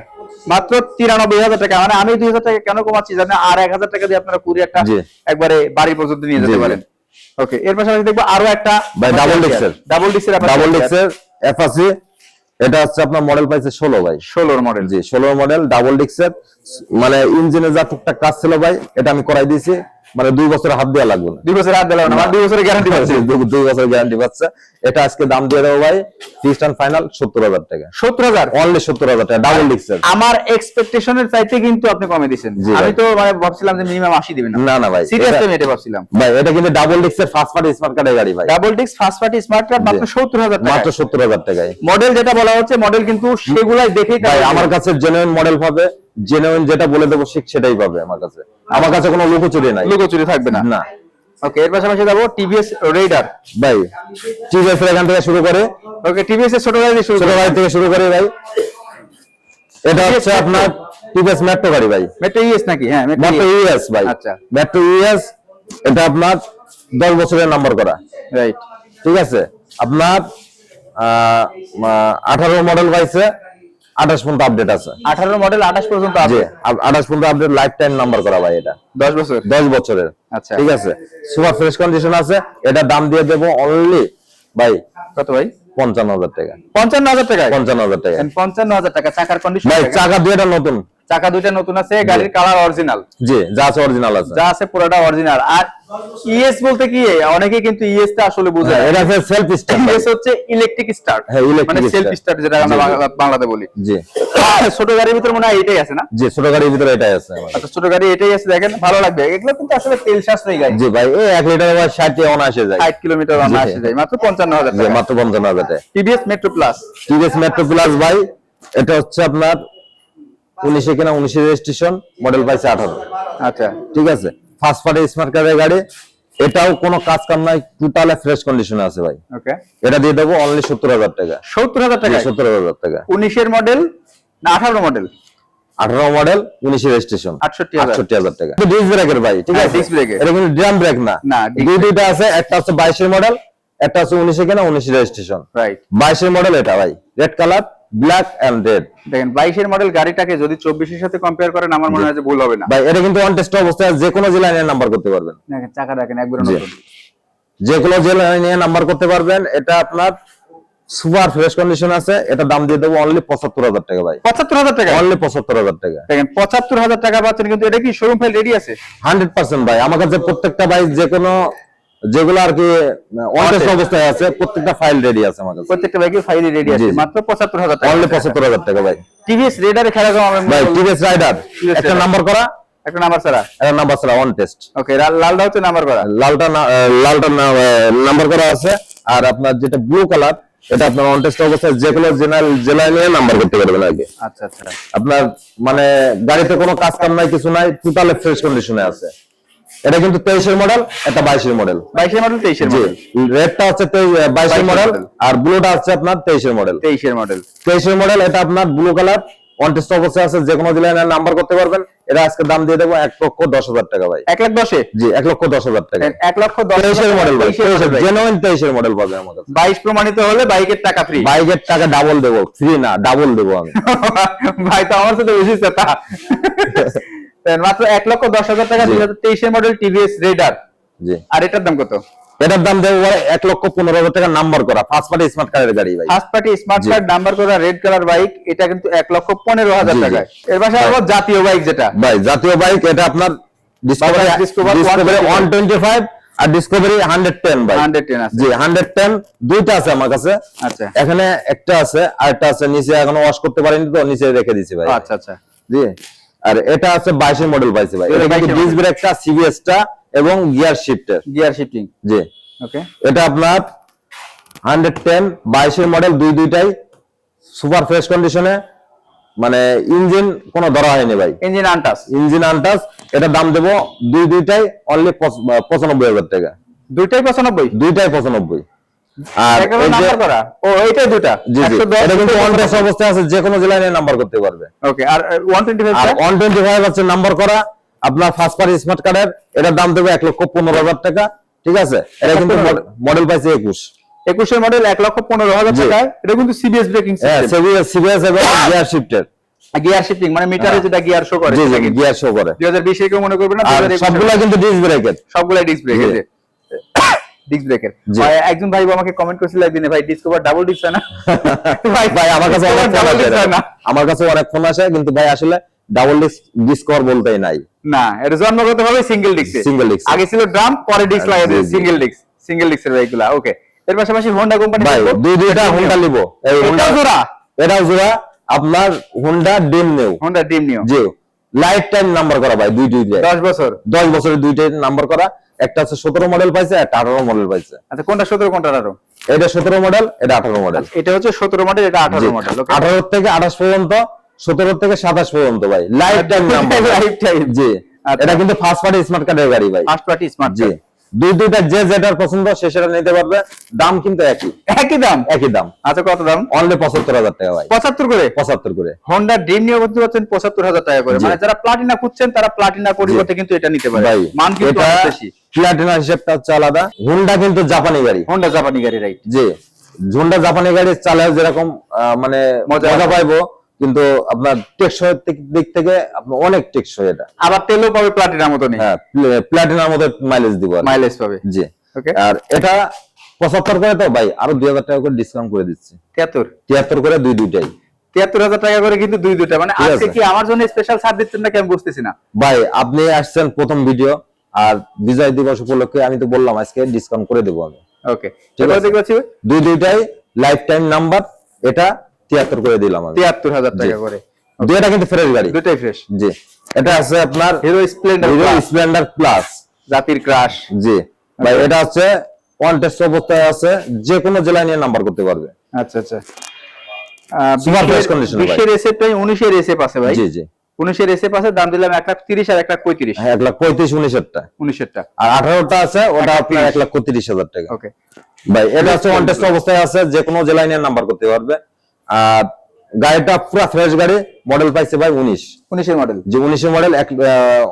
মাত্র তিরানব্বই হাজার টাকা। মানে আমি দুই হাজার টাকা কেন কমাচ্ছি জানেন আর এক হাজার টাকা দিয়ে আপনারা কুরিয়ারটা একটা একবারে বাড়ি পর্যন্ত নিয়ে যেতে পারেন। ওকে এর পাশাপাশি দেখব আরও একটা ডাবল disc-এর। ডাবল ডিক্সের ডাবল ডিক্সের এফআসি এটা হচ্ছে আপনার মডেল পাইছে ষোলো ভাই। ষোলোর মডেল জি ষোলোর মডেল ডাবল ডিক্সের মানে ইঞ্জিনে যা টুকটাক কাজ ছিল ভাই এটা আমি করাই দিয়েছি। মানে দুই বছর হাত দেওয়া লাগবে না। দুই বছর হাত দিলাম না মানে দুই বছরের গ্যারান্টি পাচ্ছি। দুই- দুই বছর গ্যারান্টি পাচ্ছে। এটা আজকে দাম দিয়ে দেবো ভাই অ্যান্ড ফাইনাল সত্তর হাজার টাকা। সত্তর হাজার? অনলি সত্তর হাজার টাকা ডাবল ডিক্সের আমার এক্সপেকটেশনের চাইতে কিন্তু আপনি কমে দিচ্ছেন আমি তো মানে ভাবছিলাম যে মিনিমাম আশি দিবেন না। না ভাই সিরিয়াস আমি এটা ভাবছিলাম। ভাই এটা কিন্তু ডাবল ডিক্সের ফার্স্ট পার্টি স্মার্ট কার্ডের গাড়ি ভাই। Double disc first party smart card মাত্র। সত্তর হাজার মাত্র টাকা সত্তর হাজার টাকায়। মডেল যেটা বলা হচ্ছে মডেল কিন্তু সেগুলাই দেখেই ভাই আমার কাছে জেনুইন মডেল পাবে। জেনুইন যেটা বলে দেবো ঠিক সেটাই পাবে আমার কাছে। আমার কাছে কোনো লুকোচুরি নাই। লুকোচুরি থাকবে না? না। ওকে এর পাশাপাশি যাব টিভিএস রেডার ভাই টিভিএস এর এখান থেকে শুরু করে। ওকে টিভিএস এর ছোট গাড়ি শুরু ছোট গাড়ি থেকে শুরু করে ভাই। এটা হচ্ছে আপনার টিভিএস মেট্রো গাড়ি ভাই। মেট্রো ইএস নাকি? হ্যাঁ মেট্রো মেট্রো ইউএস ভাই। আচ্ছা। মেট্রো ইউএস এটা আপনার দশ বছরের নাম্বার করা। রাইট ঠিক আছে? আপনার আঠারো মডেল পাইছে। আঠাশ পর্যন্ত আপডেট আছে। আঠারো মডেল আঠাশ পর্যন্ত আঠাশ পর্যন্ত আপডেট লাইফ টাইম নাম্বার করা ভাই এটা। দশ বছর? দশ বছরের। আচ্ছা। ঠিক আছে? সুপার ফ্রেশ কন্ডিশন আছে। এটা দাম দিয়ে দেবো অনলি ভাই কত ভাই? পঞ্চান্ন হাজার টাকা। পঞ্চান্ন হাজার টাকা পঞ্চান্ন হাজার টাকা। পঞ্চান্ন হাজার টাকা চাকার কন্ডিশন ভাই চাকা দুইটা নতুন। চাকা দুইটা নতুন আছে গাড়ির কালার অরিজিনাল জি যা আছে অরিজিনাল আছে। যা আছে পুরোটা অরিজিনাল আর ইএস বলতে কি অনেকে কিন্তু ইএস টা আসলে বুঝে হ্যাঁ, এটা হচ্ছে সেলফ স্টার্ট ইএস হচ্ছে ইলেকট্রিক স্টার্ট হ্যাঁ, electric মানে সেলফ স্টার্ট যেটা আমরা বাংলাতে বলি। জি। ছোট গাড়ির ভিতর মনে হয় এটাই আছে না? জি ছোট গাড়ির ভিতরে এটাই আছে আচ্ছা ছোট গাড়ি এটাই আছে দেখেন ভালো লাগবে। এগুলো কিন্তু আসলে তেল সাশ্রয়ী গাড়ি। জি ভাই এই এক লিটার আবার ষাট অনায়াসে যায়। ষাট কিলোমিটার জি। আসে যায় মাত্র পঞ্চান্ন হাজার জি, টাকা। মাত্র পঞ্চান্ন হাজার টাকা। TVS Metro Plus TVS Metro Plus ভাই এটা হচ্ছে আপনার উনিশে কিনা উনিশে রেজিস্ট্রেশন মডেল পাইছে আঠারো। আচ্ছা। ঠিক আছে? ফার্স্ট পার্টি স্মার্ট কার্ডের গাড়ি এটাও কোনো কাজ কাম নাই টোটাল ফ্রেশ কন্ডিশনে আছে ভাই। ওকে। এটা দিয়ে দেবো অনলি সত্তর হাজার টাকা। সত্তর হাজার টাকা সত্তর হাজার টাকা। উনিশের মডেল না আঠারো মডেল আঠারো মডেল উনিশে রেজিস্ট্রেশন। 68,000 আটষট্টি হাজার টাকা। ডিস্ক ব্রেকের ভাই ঠিক হ্যাঁ, আছে। এটা কিন্তু ড্রাম ব্রেক না। না, দুই দুইটা আছে একটা হচ্ছে বাইশের মডেল একটা হচ্ছে উনিশে কিনা উনিশে রেজিস্ট্রেশন। রাইট বাইশের মডেল এটা ভাই red colour black and red দেখেন বাইশের মডেল গাড়িটাকে যদি চব্বিশের সাথে কম্পেয়ার করেন আমার মনে হয় যে ভুল হবে না। ভাই এটা কিন্তু অন টেস্ট অবস্থায় যে কোনো জেলায় নিয়ে নাম্বার করতে পারবেন। দেখেন চাকা দেখেন একবার নতুন। যে কোনো জেলায় নিয়ে নাম্বার করতে পারবেন এটা আপনার সুপার ফ্রেশ কন্ডিশন আছে এটা দাম দিয়ে দেবো অনলি পঁচাত্তর হাজার টাকা ভাই। পঁচাত্তর হাজার টাকা? অনলি পঁচাত্তর হাজার টাকা। দেখেন পঁচাত্তর হাজার টাকা পাচ্ছেন কিন্তু এটা কি শোরুম ফাইল রেডি আছে? হান্ড্রেড পার্সেন্ট ভাই আমার কাছে প্রত্যেকটা বাইক যে কোনো যেগুলো আর কি অবস্থায় আছে। প্রত্যেকটা ফাইল রেডি আছে আমার কাছে। প্রত্যেকটা ফাইল রেডি আছে। মাত্র পঁচাত্তর হাজার টাকা। অনলি পঁচাত্তর হাজার টাকা ভাই। টিভিএস খেলা ভাই টিভিএস রাইডার একটা নাম্বার করা? একটা নাম্বার ছাড়া। একটা নাম্বার ছাড়া অন টেস্ট ওকে লালটা হচ্ছে নাম্বার করা। লালটা লালটা নাম্বার করা আছে। আর আপনার যেটা ব্লু কালার এটা আপনার অন টেস্ট অবস্থায় যে কোনো জেনারেল জেলায় নিয়ে নাম্বার করতে পারবেন আগে। আচ্ছা আচ্ছা। আপনার মানে গাড়িতে কোনো কাজ কাম নাই কিছু নাই টোটাল ফ্রেশ কন্ডিশনে আছে। এটা কিন্তু তেইশের মডেল এটা বাইশের মডেল বাইশের মডেল তেইশের মডেল রেডটা হচ্ছে বাইশের মডেল আর ব্লুটা হচ্ছে আপনার তেইশের মডেল তেইশের মডেল তেইশের মডেল এটা আপনার ব্লু কালার অন টেস্ট অবস্থায় আছে যে কোনো জেলায় নাম্বার করতে পারবেন। এটা আজকে দাম দিয়ে দেবো এক লক্ষ দশ হাজার টাকা ভাই। এক লাখ দশে? জি এক লক্ষ দশ হাজার টাকা। এক লক্ষ তেইশের মডেল ভাই তেইশের জেনুইন তেইশের মডেল পাবে বাইশ প্রমাণিত হলে বাইকের টাকা ফ্রি বাইকের টাকা ডাবল দেবো ফ্রি না ডাবল দেবো আমি। [laughs] ভাই তো আমার সাথে বেশি তা [laughs] মাত্র এক লক্ষ দশ হাজার টাকা দুই হাজার তেইশের মডেল টিভিএস রেডার জি। আর এটার দাম কত? এটার দাম দেবো এক লক্ষ পনেরো হাজার টাকা নাম্বার করা ফার্স্ট পার্টি স্মার্ট কারের গাড়ি ভাই। First party smart card number করা রেড কালার বাইক এটা কিন্তু এক লক্ষ পনেরো হাজার। টাকায়। এর পাশে আবার জাতীয় বাইক যেটা। ভাই জাতীয় বাইক এটা আপনার Discovery Discovery one twenty five আর ডিসকভারি হান্ড্রেড টেন ভাই হান্ড্রেড টেন আছে। জি হান্ড্রেড টেন দুইটা আছে আমার কাছে। আচ্ছা। এখানে একটা আছে আর একটা আছে নিচে এখনও ওয়াশ করতে পারিনি তো নিচে রেখে দিছি ভাই। আচ্ছা আচ্ছা। জি। আর এটা আছে বাইশের মডেল পাইছে ভাই। এটা 22 কিন্তু এর ডিস্ক ব্রেকটা সিবিএসটা এবং গিয়ার শিফটের গিয়ার শিফটিং জি। ওকে এটা আপনার হান্ড্রেড টেন বাইশের মডেল দুই দুইটাই। সুপার ফ্রেশ কন্ডিশনে মানে ইঞ্জিন কোনো ধরা হয়নি ভাই। ইঞ্জিন আনটাস ইঞ্জিন আনটাস এটা দাম দেবো দুই দুইটাই অনলি পঁচানব্বই হাজার টাকা। দুইটাই পঁচানব্বই? দুইটাই পঁচানব্বই। আর একেবারে এই যে- নাম্বার করা। ও এইটাই দুটা জি জি। এটা কিন্তু অন টেস্ট অবস্থায় আছে যে কোনো জেলায় নাম্বার করতে পারবে। ওকে আর ওয়ান টোয়েন্টি আর ফাইভ ওয়ান টোয়েন্টি ফাইভ আছে নাম্বার করা। আপনার ফার্স্ট পার্টি স্মার্ট কার্ডের এটার দাম দেবে এক লক্ষ পনেরো হাজার টাকা। ঠিক আছে? এটা কিন্তু মডেল পাইছে একুশ। একুশের মডেল এক লক্ষ পনেরো হাজার জি। টাকায়। এটা কিন্তু সিবিএস ব্রেকিং হ্যাঁ সিবিএস এবং গিয়ার শিফটের গিয়ার শিফটিং মানে মিটারে যেটা গিয়ার শো করে। গিয়ার শো করে। দুই হাজার বিশে মনে করবে না সবগুলা কিন্তু ডিস্ক ব্রেকের সবগুলাই ডিস্ক। ডিস্ক ব্রেকের। একজন ভাই আমাকে কমেন্ট করেছিল একদিনে ভাই ডিসকভার ডাবল ডিস্ক হয় না? [laughs] ভাই ভাই আমার কাছে অনেক ফোন আসে ডিস্ক আমার কাছে অনেক ফোন আসে কিন্তু ভাই আসলে ডাবল ডিস্ক ডিসকভার বলতেই নাই। না এটা জন্মগত ভাবে সিঙ্গেল ডিস্ক Single disc। আগে ছিল ড্রাম পরে ডিস্ক লাগিয়ে জি। সিঙ্গেল ডিস্ক সিঙ্গেল ডিস্কের বাইকগুলা ওকে এর পাশাপাশি হোন্ডা কোম্পানি ভাই দুই দুইটা হুন্ডা নিবো। এই হুন্ডা জোড়া এটাও জোড়া আপনার হুন্ডা ডিম নেও হোন্ডা ড্রিম নিও জি। লাইফ টাইম নাম্বার করা ভাই দুই দুই দশ বছর। দশ বছরের দুইটাই নাম্বার করা। একটা হচ্ছে সতেরো মডেল পাইছে একটা আঠারো মডেল পাইছে। আচ্ছা কোনটা সতেরো কোনটা আঠারো? এটা সতেরো মডেল এটা আঠারো মডেল এটা হচ্ছে সতেরো মডেল এটা আঠারো মডেল আঠারো থেকে আঠাশ পর্যন্ত সতেরো থেকে সাতাশ পর্যন্ত ভাই। লাইফ টাইম লাইফ টাইম জি। আচ্ছা। এটা কিন্তু ফার্স্ট পার্টি স্মার্ট কার্ডের গাড়ি ভাই। ফার্স্ট পার্টি স্মার্ট জি। দুই দুইটা যে যেটার পছন্দ সে সেটা নিতে পারবে। দাম কিন্তু একই। একই দাম? একই দাম। আচ্ছা কত দাম? অনলি পঁচাত্তর হাজার টাকা ভাই। পঁচাত্তর করে? পঁচাত্তর করে। হোন্ডা ড্রিম নিয়ে করতে পারছেন পঁচাত্তর হাজার টাকা করে। মানে যারা প্লাটিনা খুঁজছেন তারা প্লাটিনা পরিবর্তে কিন্তু এটা নিতে পারে। ভাই মান কিন্তু বেশি। প্লাটিনা হিসেবটা হচ্ছে আলাদা। হুন্ডা কিন্তু জাপানি গাড়ি। হোন্ডা জাপানি গাড়ি রাইট জি। হুন্ডা জাপানি গাড়ি চালায় যেরকম মানে মজা পাইবো কিন্তু আপনার টেকসই দিক থেকে আপনার অনেক টেকসই এটা। আবার তেলও পাবে প্লাটিনার মতনই হ্যাঁ প্লাটিনার মধ্যে মাইলেজ দিব মাইলেজ পাবে। জি। ওকে আর এটা পঁচাত্তর করে তো ভাই আরও দুই হাজার টাকা করে ডিসকাউন্ট করে দিচ্ছি। তিয়াত্তর? তিয়াত্তর করে দুই দুইটাই। তিয়াত্তর হাজার টাকা করে কিন্তু দুই দুটা মানে আজকে কি আমার জন্য স্পেশাল ছাড় দিচ্ছেন নাকি আমি বুঝতেছি না? ভাই আপনি আসছেন প্রথম ভিডিও আর বিজয় দিবস উপলক্ষে আমি তো বললাম আজকে ডিসকাউন্ট করে দেবো আমি। ওকে ঠিক আছে। দুই দুইটাই লাইফ টাইম নাম্বার এটা তিয়াত্তর করে দিলাম আমি। তিয়াত্তর হাজার টাকা করে। দুইটা কিন্তু ফ্রেশ গাড়ি। ফ্রেশ জি। এটা আছে আপনার Hero Splendor Hero Splendor plus জাতির ক্রাশ জি। ভাই এটা হচ্ছে ওয়ান টেস্ট অবস্থায় আছে যে কোনো জেলায় নিয়ে নাম্বার করতে পারবে। আচ্ছা আচ্ছা। আহ, Super বিশের- fresh condition, ভাই। বিশের এসএফটাই উনিশের এসএফ আছে ভাই। জি জি। উনিশের এসএফ আছে দাম দিলাম এক লাখ তিরিশ আর এক লাখ পঁয়ত্রিশ। হ্যাঁ এক লাখ পঁয়ত্রিশ উনিশেরটা। উনিশেরটা। আর আঠারোটা আছে ওটা আপনার তিরিশ। এক লাখ তিরিশ হাজার টাকা। ওকে ভাই এটা হচ্ছে ওয়ান টেস্ট অবস্থায় আছে যে কোনো জেলায় নিয়ে নাম্বার করতে পারবে। আর গাড়িটা পুরো ফ্রেশ গাড়ি মডেল পাইছে ভাই উনিশ। উনিশের মডেল যে উনিশের মডেল এক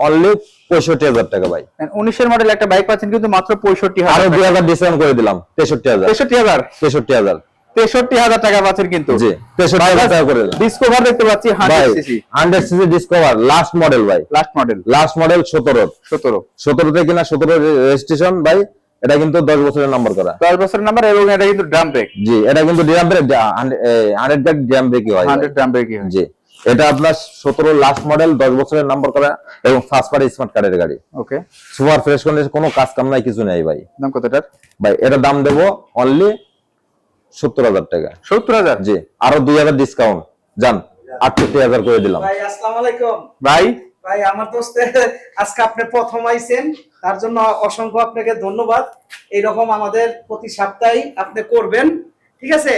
অনলি পঁয়ষট্টি হাজার টাকা ভাই। উনিশের মডেল একটা বাইক পাচ্ছেন কিন্তু মাত্র পঁয়ষট্টি হাজার দুই হাজার ডিসকাউন্ট করে দিলাম তেষট্টি হাজার। তেষট্টি হাজার? তেষট্টি হাজার। তেষট্টি হাজার টাকা পাচ্ছেন কিন্তু। জি তেষট্টি হাজার টাকা করে ডিসকভার দেখতে পাচ্ছি hundred CC Discover last model ভাই। লাস্ট মডেল লাস্ট মডেল সতেরো। সতেরো। সতেরোতে কিনা সতেরো রেজিস্ট্রেশন ভাই এটা কিন্তু দশ বছরের নাম্বার করা। দশ বছরের নাম্বার এবং এটা কিন্তু ড্রাম ব্রেক জি এটা কিন্তু ডিরাম ব্রেক হান্ড্রেড ব্যাগ ডিরাম ব্রেকই হয়। ভাই। হান্ড্রেড ড্রাম ব্রেকই হয়। জি এটা আপনার সতেরো লাস্ট মডেল দশ বছরের নাম্বার করা এবং ফার্স্ট পার্টি স্মার্ট কার্ডের গাড়ি। ওকে সুপার ফ্রেশ কন্ডিশন কোনো কাজ কাম নাই কিছু নেই ভাই। দাম কতটার ভাই এটা দাম দেবো অনলি সত্তর হাজার টাকা। সত্তর হাজার? জি আরও দুই হাজার ডিসকাউন্ট যান আটষট্টি হাজার করে দিলাম। ভাই আসসালামু আলাইকুম। ভাই? ভাই আমার দোস্তে আজকে আপনি প্রথম আইছেন। তার জন্য অসংখ্য আপনাকে ধন্যবাদ। এইরকম আমাদের প্রতি সপ্তাহে আপনি করবেন। ঠিক আছে?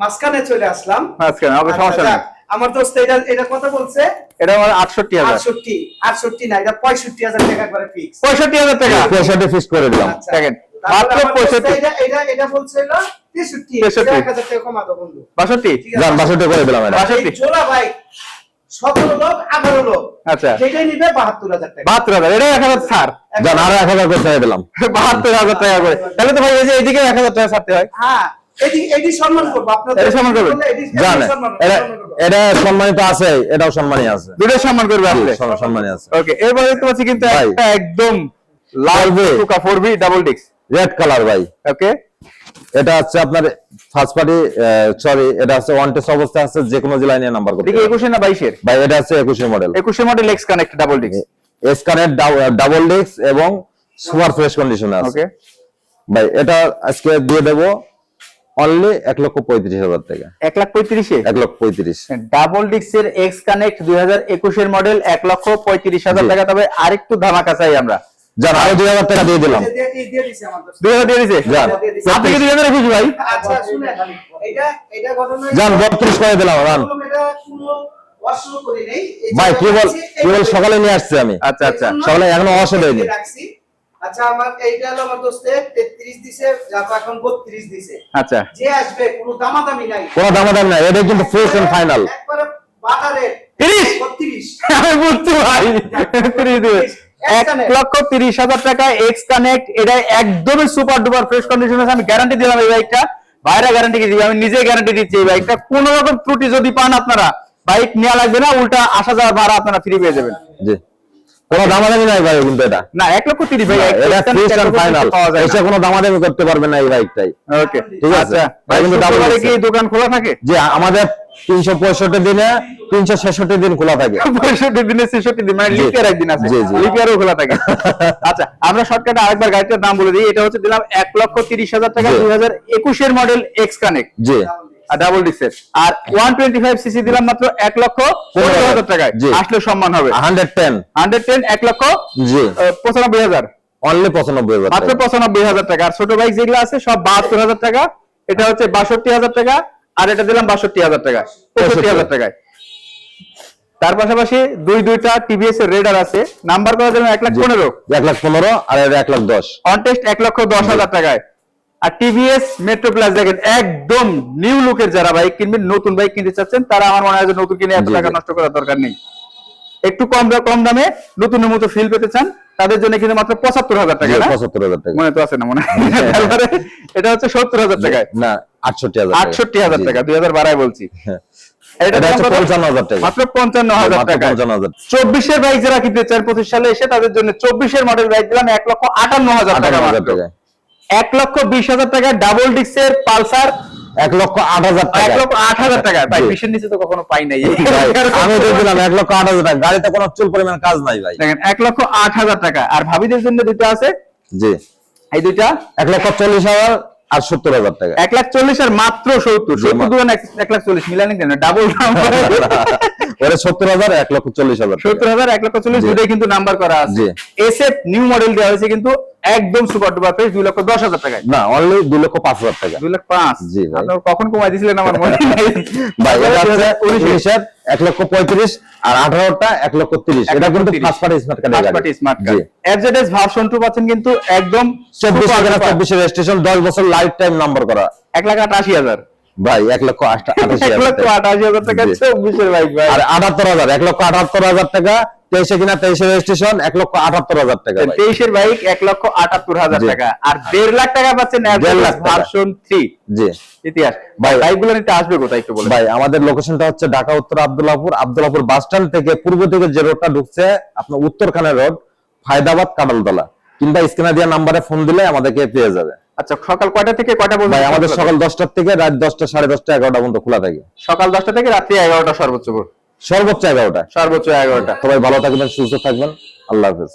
মাঝখানে চলে আসলাম। আচ্ছা, সমস্যা নেই। আমার দোস্ত এটা এটা কথা বলছে? এটা আমার আটষট্টি হাজার। আটষট্টি আটষট্টি না এটা পঁয়ষট্টি হাজার টাকা করে ফিক্স পঁয়ষট্টি হাজার টাকা। পয়সাটা ফিক্স করে দিলাম। আচ্ছা। দেখেন, মাত্র 65 এটা এটা এটা বলছিল তেষট্টি। 63 এক হাজার টাকা কমাতো বন্ধু। বাষট্টি? ঠিক আছে? যান করে দিলাম এটা। বাষট্টি। এই জোড়া ভাই। সতেরো লোক আঠারো লোক। আচ্ছা। যেটাই নিবে বাহাত্তর হাজার টাকা। বাহাত্তর হাজার এটা এক হাজার ছাড়। যান আরও এক হাজার করে দিলাম। [laughs] বাহাত্তর হাজার টাকা করে। তাহলে তো ভাই এই যে এইদিকে এক হাজার টাকা ছাড়তে হয়। হ্যাঁ এটি এটি সম্মান করব আপনাদের এটি সম্মান করবেন? বললে এটি- এটি জান সম্মান- এটা সম্মান করব। এটা সম্মানিত আছে এটাও সম্মানী আছে। দুটো সম্মান করবে সম্মানী আছে। ওকে এরপরে দেখতে পাচ্ছি কিন্তু। একদম লাল B। ফোর বি ডাবল ডিক্স রেড কালার ভাই। ওকে এটা হচ্ছে আপনার ফার্স্ট পার্টি সরি এটা হচ্ছে ওয়ান টেস্ট অবস্থায় আছে যে কোনো জেলায় নিয়ে নাম্বার করতে না ভাই এটা model model X Connect double ডিক্স এসকানের ডাবল ডিস্ক এবং সুপার ফ্রেশ কন্ডিশনে আছে। ওকে ভাই এটা আজকে দিয়ে দেবো অনলি এক লক্ষ পঁয়ত্রিশ হাজার টাকা। এক লাখ পঁয়ত্রিশে? এক লক্ষ পঁয়ত্রিশ। ডাবল ডিক্সের এক্স কানেক্ট দুই হাজার একুশের মডেল এক লক্ষ পঁয়ত্রিশ হাজার টাকা। তবে আরেকটু ধামাকা চাই আমরা। যান আরও দুই হাজার টাকা দিয়ে দিলাম। এই দিয়ে- এই দিয়ে দিছে আমার দোস্ত। দুই হাজার দিয়ে দিছে? আপনি কি দুই হাজার খুশি ভাই? আচ্ছা যান বত্রিশ করে দিলাম ভাই কেবল কেবল সকালে নিয়ে আসছি আমি? আচ্ছা আচ্ছা। সকালে এখনও ওয়াশও দেয়নি। আচ্ছা আমার এইটা হলো আমার দোস্তে 33 দিছে যাতে এখন 32 দিছে। আচ্ছা। যে আসবে কোনো দামাদামি নাই। কোনো দামাদাম নাই এটা কিন্তু ফ্রেশ এন্ড ফাইনাল একবারে বাজারে 30 32 আমি বুঝতে ভাই তিরিশ দিবে। এক লক্ষ তিরিশ হাজার টাকা এক্স কানেক্ট এটা একদমই সুপার ডুপার ফ্রেশ কন্ডিশন আছে। আমি গ্যারান্টি দিলাম এই বাইকটা বাইরে গ্যারান্টি দিচ্ছি আমি নিজে গ্যারান্টি দিচ্ছি এই বাইকটা কোন রকম ত্রুটি যদি পান আপনারা বাইক নেওয়া লাগবে না উল্টা আসা যাওয়ার ভাড়া আপনারা ফ্রি পেয়ে যাবেন। জি। কোনো দামাদামি নাই ভাই কিন্তু এটা। না এক লক্ষ তিরিশ ভাই এটা ফাইনাল কোনো দামাদামি করতে পারবে না এই বাইকটাই ওকে ঠিক আছে। আচ্ছা। ভাই কিন্তু কি দোকান খোলা থাকে? যে আমাদের তিনশো পঁয়ষট্টি দিনে তিনশো ছেষট্টি দিন খোলা থাকে। পঁয়ষট্টি দিনে ছেষট্টি দিন মানে লিপিয়ার একদিন আছে। জি, জি। লিপিয়ারও খোলা থাকে। [laughs] আচ্ছা আমরা শর্টকাটে আরেকবার গাড়িটার দাম বলে দিই। এটা হচ্ছে দিলাম এক লক্ষ তিরিশ হাজার টাকা দুই হাজার একুশের মডেল এক্স কানেক্ট জি। আর ডাবল ডিক্সের আর ওয়ান টোয়েন্টি ফাইভ সিসি দিলাম মাত্র এক লক্ষ পনেরো হাজার টাকায়। আসলে সম্মান হবে। Hundred ten. হান্ড্রেড টেন এক লক্ষ জি। পঁচানব্বই হাজার। অনলি পঁচানব্বই হাজার মাত্র টাকা। পঁচানব্বই হাজার টাকা। আর ছোট বাইক যেগুলো আছে সব বাহাত্তর হাজার টাকা। এটা হচ্ছে বাষট্টি হাজার টাকা। আর এটা দিলাম বাষট্টি হাজার টাকা পঁয়ষট্টি হাজার টাকায়। তার পাশাপাশি দুই দুইটা টিভিএস এর রেডার আছে নাম্বার করা যাবে এক লাখ পনেরো। এক লাখ পনেরো আর এক লাখ দশ। অনটেস্ট এক লক্ষ দশ হাজার টাকায়। আর টিভিএস মেট্রো প্লাস দেখেন একদম নিউ লুকের যারা বাইক কিনবেন নতুন বাইক কিনতে চাচ্ছেন তারা আমার মনে হয় যে নতুন কিনে এত টাকা নষ্ট করার দরকার নেই। একটু কম কম দামে নতুনের মতো ফিল পেতে চান তাদের জন্য কিন্তু মাত্র পঁচাত্তর হাজার টাকা পঁচাত্তর হাজার টাকা। মনে তো আছে না মনে? তারপরে এটা হচ্ছে সত্তর হাজার টাকায়। না আটষট্টি হাজার আটষট্টি হাজার টাকা দুই হাজার বাড়ায় বলছি। হ্যাঁ। টাকা। টাকা চব্বিশের বাইক যারা কিনতে চান পঁচিশ সালে এসে তাদের জন্য চব্বিশের মডেল বাইক দিলাম এক লক্ষ আটান্ন হাজার টাকা। টাকা এক লক্ষ বিশ হাজার টাকা ডাবল ডিক্সের পালসার এক লক্ষ আট হাজার এক লক্ষ আট হাজার টাকা। ভাই জি। নিচে তো কখনো পাই নাই। [laughs] আমি তো দিলাম এক লক্ষ আট হাজার টাকা। গাড়িতে কোনো চুল পরিমাণ কাজ নাই ভাই। দেখেন এক লক্ষ আট হাজার টাকা। আর ভাবিদের জন্য দুটো আছে। জি। এই দুইটা এক লক্ষ চল্লিশ হাজার আর সত্তর হাজার টাকা। এক লাখ চল্লিশ আর মাত্র সত্তর। সত্তর এক- লাখ চল্লিশ মিলানি কেন? ডাবল [laughs] ওরে সত্তর হাজার এক লক্ষ চল্লিশ হাজার সত্তর হাজার এক লক্ষ চল্লিশ। দুটাই কিন্তু নাম্বার করা আছে। জি। এসএফ নিউ মডেল দেওয়া হয়েছে কিন্তু একদম সুপার ডুপার ফ্রেশ দুই লক্ষ দশ হাজার টাকায়। না অনলি দুই লক্ষ পাঁচ হাজার টাকা। দুই লাখ পাঁচ? জি, কখন কমাই দিয়েছিলেন আমার মনে নাই। ভাই উনিশের। উনিশের এক লক্ষ পঁয়ত্রিশ আর আঠারোটা এক লক্ষ তিরিশ এটা কিন্তু। First party smart card party smart card। জি ভার্সন টু পাচ্ছেন কিন্তু একদম চব্বিশ। চব্বিশের রেজিস্ট্রেশন দশ বছর লাইফ টাইম নাম্বার করা এক লাখ আটাশি হাজার ভাই এক লক্ষ। আটাশি হাজার টাকা চব্বিশের বাইক ভাই আর আটাত্তর হাজার এক লক্ষ আটাত্তর হাজার টাকা তেইশে কিনা তেইশে রেজিস্ট্রেশন এক লক্ষ আটাত্তর হাজার টাকা তেইশের বাইক এক লক্ষ আটাত্তর হাজার টাকা। আর দেড় লাখ টাকা পাচ্ছেন দেড় লাখ ভার্সন থ্রি জি। ইতিহাস। ভাই। বাইকগুলো নিতে আসবে কোথায় একটু বলে ভাই আমাদের লোকেশনটা হচ্ছে ঢাকা উত্তর আব্দুল্লাহপুর। আব্দুল্লাহপুর বাস স্ট্যান্ড থেকে পূর্ব দিকে যে রোডটা ঢুকছে আপনার উত্তরখানের রোড ফায়দাবাদ কাডালতলা কিংবা স্ক্রিনে দেওয়া নাম্বারে ফোন দিলে আমাদেরকে পেয়ে যাবে। আচ্ছা সকাল কয়টা থেকে কয়টা পর্যন্ত ভাই আমাদের সকাল দশটার থেকে রাত দশটা সাড়ে দশটা এগারোটা পর্যন্ত খোলা থাকে। থাকে? সকাল দশটা থেকে রাত্রি এগারোটা সর্বোচ্চ সর্বোচ্চ এগারোটা। সর্বোচ্চ এগারোটা। সবাই ভালো থাকবেন সুস্থ থাকবেন। আল্লাহ হাফেজ।